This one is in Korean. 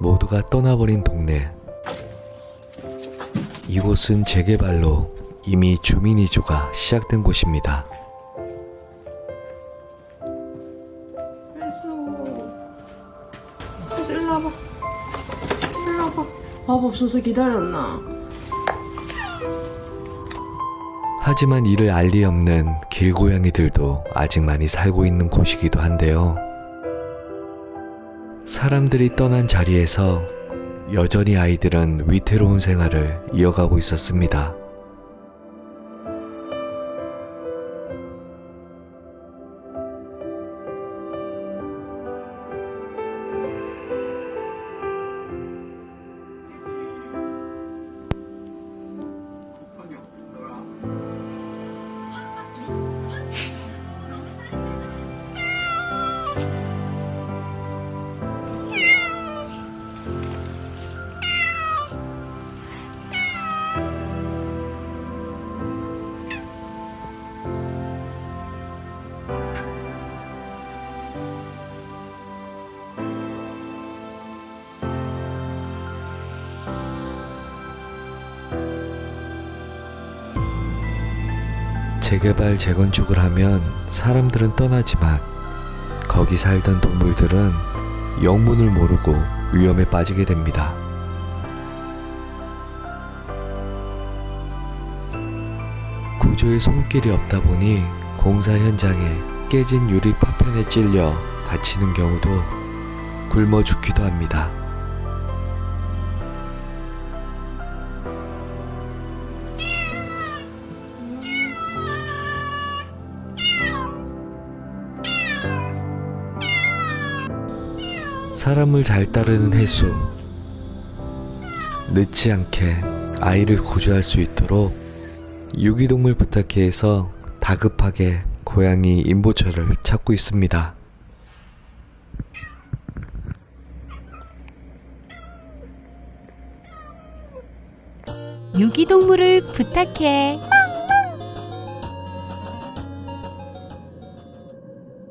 모두가 떠나버린 동네. 이곳은 재개발로 이미 주민 이주가 시작된 곳입니다. 혜수 혜수 일로 와봐 일로 와봐 밥 없어서 기다렸나 하지만 이를 알리 없는 길고양이들도 아직 많이 살고 있는 곳이기도 한데요. 사람들이 떠난 자리에서 여전히 아이들은 위태로운 생활을 이어가고 있었습니다. 재개발, 재건축을 하면 사람들은 떠나지만 거기 살던 동물들은 영문을 모르고 위험에 빠지게 됩니다. 구조의 손길이 없다 보니 공사 현장에 깨진 유리 파편에 찔려 다치는 경우도 굶어 죽기도 합니다. 사람을 잘 따르는 해수. 늦지 않게 아이를 구조할 수 있도록 유기동물 부탁회에서 다급하게 고양이 임보처를 찾고 있습니다. 유기동물을 부탁해.